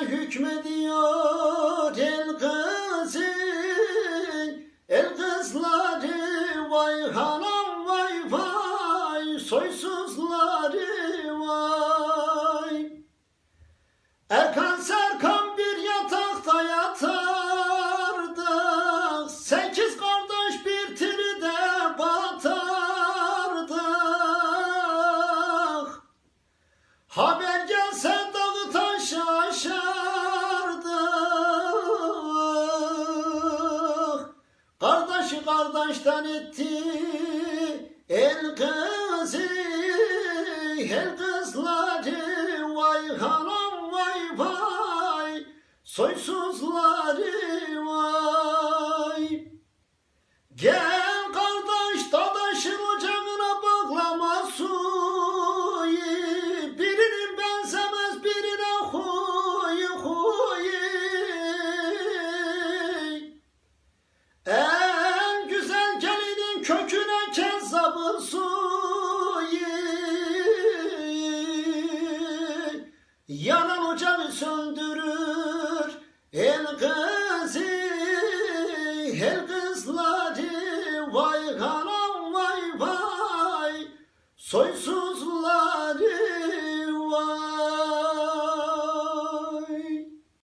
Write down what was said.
hükmediyor el kızın. El kızları vay hanım vay vay Soysuzları vay. Erkan Serkan bir yatakta yatardık Sekiz kardeş bir tiride batardık Haber kardeşten etti El kızı El kızları Vay hanım vay vay. Soysuzları vay. Gel ocağı söndürür. El kızı El kızları Vay hanım vay vay. Soysuzları